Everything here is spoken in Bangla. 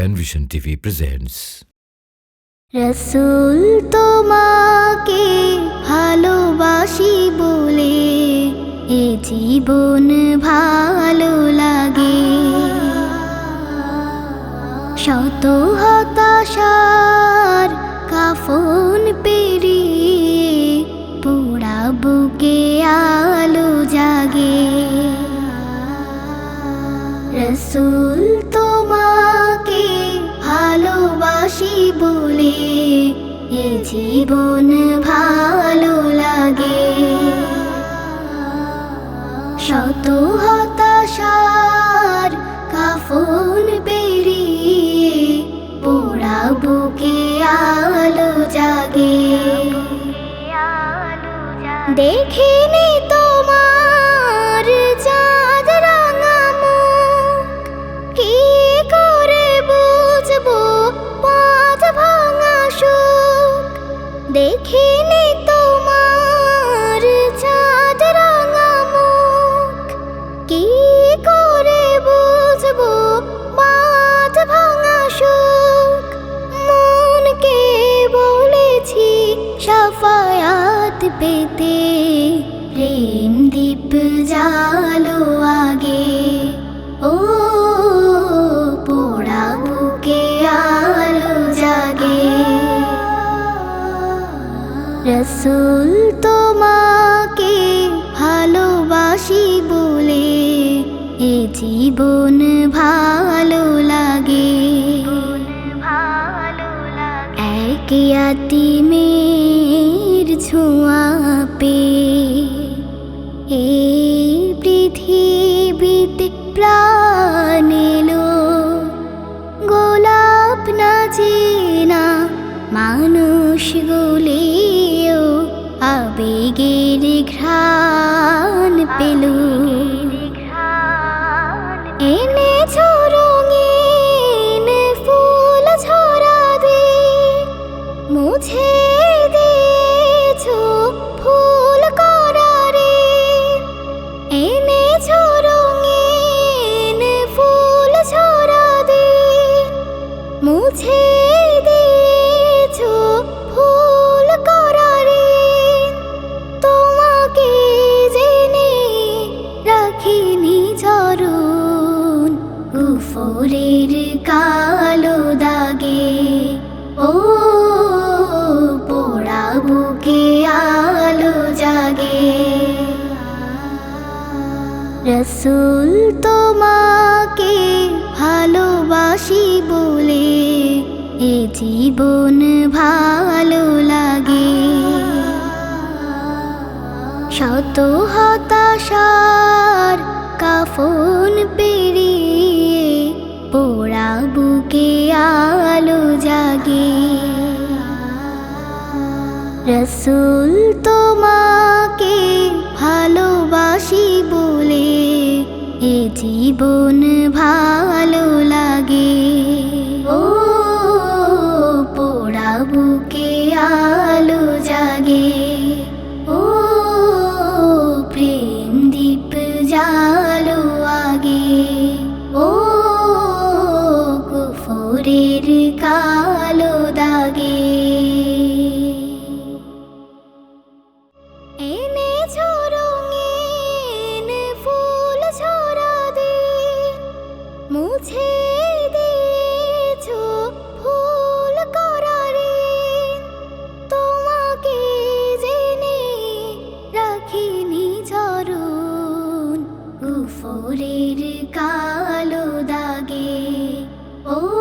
Penvision TV presents. রসুল তোমাকে ভালোবাসি বলে, এ জীবন ভালো লাগে শত হতাশার কাফন পেরিয়ে পোড়া বুকে আলো জাগে রসুল বলে এ জীবন ভালো লাগে। শত হতাশার কাফন পেরিয়ে পোড়া বুকে আলো জাগে। দেখিনি পেতে প্রেম দীপ জালো আগে। ও পোড়া বুকে আলো জাগে। রসুল তোমাকে ভালোবাসি বলে এ জীবন ভালো লাগে। এক মের ছোঁয়া পে এই পৃথিবীতে প্রাণ গোলাপ না চেনা মানুষ গুলিও আবেগের ঘ্রাণ পেল। কুফরের কালো দাগে, ও পোড়া বুকে আলো জাগে। রসুল তোমাকে ভালোবাসি বলে এ জীবন ভালো লাগে। শত হতাশার কাফন পেরিয়ে পোড়া বুকে আলো জাগে। রসুল তোমাকে ভালোবাসি বলে এ জীবন ভালো লাগে। ও পোড়া বুকে আলো মুছে দিয়েছ ভুল করারে তোমাকে জেনে রাখিনি জরুন গুফরের কালো দাগে। ও